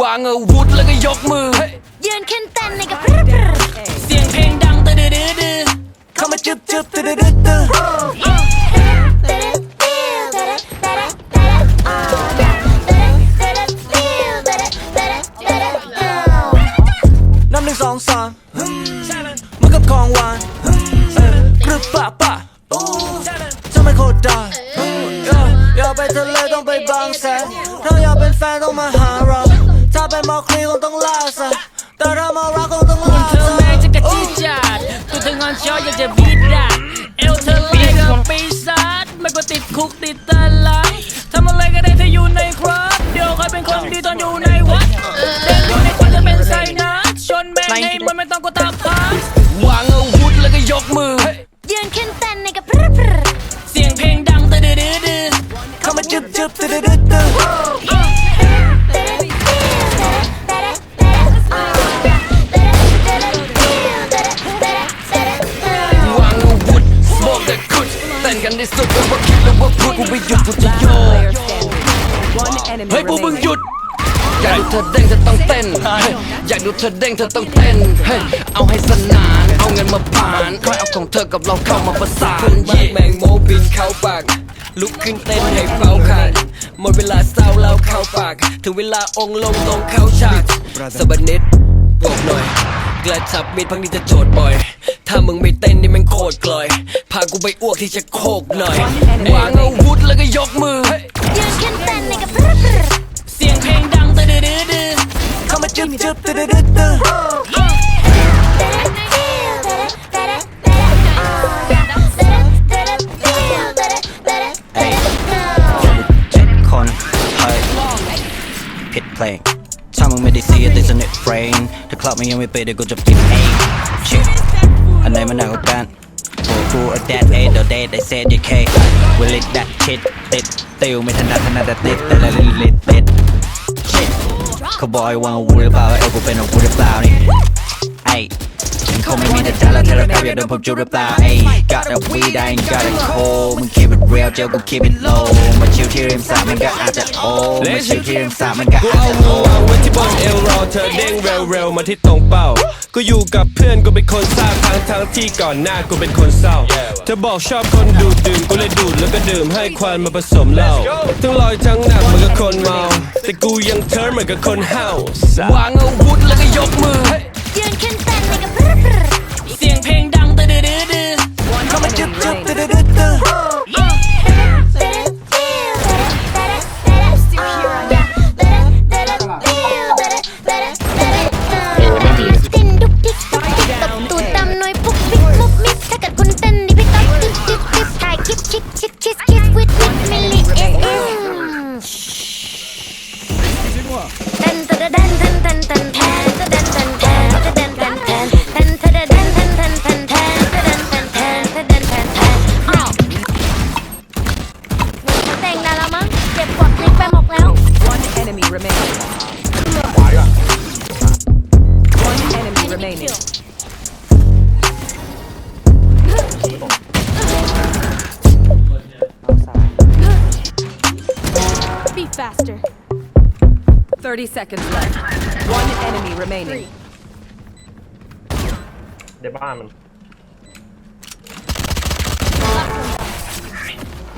วางอาวุธแล้วก็ยกมือ ยืนขึ้นเต้นในกับพรึบพรึบเสียงเพลงดังตืดดื้อดื้อเข้ามาจึ๊บจึ๊บตืดดื้อดื้อน้ำหนึ่งสองสามมันกับของหวานเออปรึบปะปะทำไม่โคตรได้อยากไปทะเลต้องไปบางแสนถ้าอยากเป็นแฟนต้องมาหาเรา มอคลีคงต้องล่าสัตว์แต่ถ้ามารักคงต้องล่าเธอแม้จะกระจี้จัดตัวเธองอนช้อยอยากจะบีดดักเอวเธอเล็กกับปีศาจไม่ก็ติดคุกติดตาราง สุดแล้วว่าคิดแล้วว่าพูดกูไม่หยุดกูจะโยก One enemy เฮ้ยพวกมึง remaining. หยุด อยากดูเธอเด้งเธอต้องเต้นเฮ้ยอยากดูเธอเด้งเธอต้องเต้นเฮ้ยเอาให้สนาน เอาเงินมาผ่านค่อยเอาของเธอกับเราเข้ามาประสานมากแมงโมบินเข้าปาก ลุกขึ้นเต้นให้เฝ้าขาดหมดเวลาเศร้าแล้วเข้าปาก ถึงเวลาองค์ลงตรงเข้าฉากสบันนิดบอกหน่อย กระชับมิดพังนี้จะโจดบ่อย ถ้ามึงไม่เต้นนี่มันโคตรกลอย พากูไปอ้วกที่จะโคกหน่อยวางอาวุธแล้วก็ยกมือยืนขึ้นเต้นในกับพรึบพรึบเสียงเพลงดังตืดดื้อดื้อเข้ามาจึ๊บจึ๊บตืดดื้อดื้อเจ็ดคนเฮ้ยผิดเพลงถ้ามึงไม่ได้ see it there's a net brain ถ้าคลับมันยังไม่ปิดเดี๋ยวกูจะปิดเอง shit อันไหนมันหนักกว่ากันโอ้กู a dead a เดี๋ยว dead they said you can will it that shit ติดติวไม่ถนัดถนัดแต่ติดแต่ละลิลิติด shit เขาบอกให้วางอาวุธหรือเปล่าเอลกูเป็นอาวุธหรือเปล่านี่ไอ้คงไม่มีแต่ใจแล้วเธอแล้วอยากโดนผมจุดหรือเปล่าไอ้ got a weed I ain't got a cold มึง keep it real เจอกู keep it low มาชิลที่ริมสระมันก็อาจจะโอ้มาชิลที่ริมสระมันก็กูอาจเอาจะมืโอ้อวางไว้ที่บนเอวรอเธอเด้งเร็วๆมาที่ตรงเป้า กูอยู่กับเพื่อนกูเป็นคนทราบทั้งทั้งๆที่ก่อนหน้ากูเป็นคนเศร้า เธอบอกชอบคนดูดดื่มกูเลยดูดแล้วก็ดื่มให้ควันมาผสมเหล้าทั้งลอยทั้งหนักเหมือนกับคนเมา แต่กูยังเทิร์นเหมือนกับคนห้าววางอาวุธแล้วก็ยกมือ ยืนขึ้นเต้ enemy remaining. One enemy remaining. Be faster. 30 seconds left. One enemy remaining. ในบ้านมัน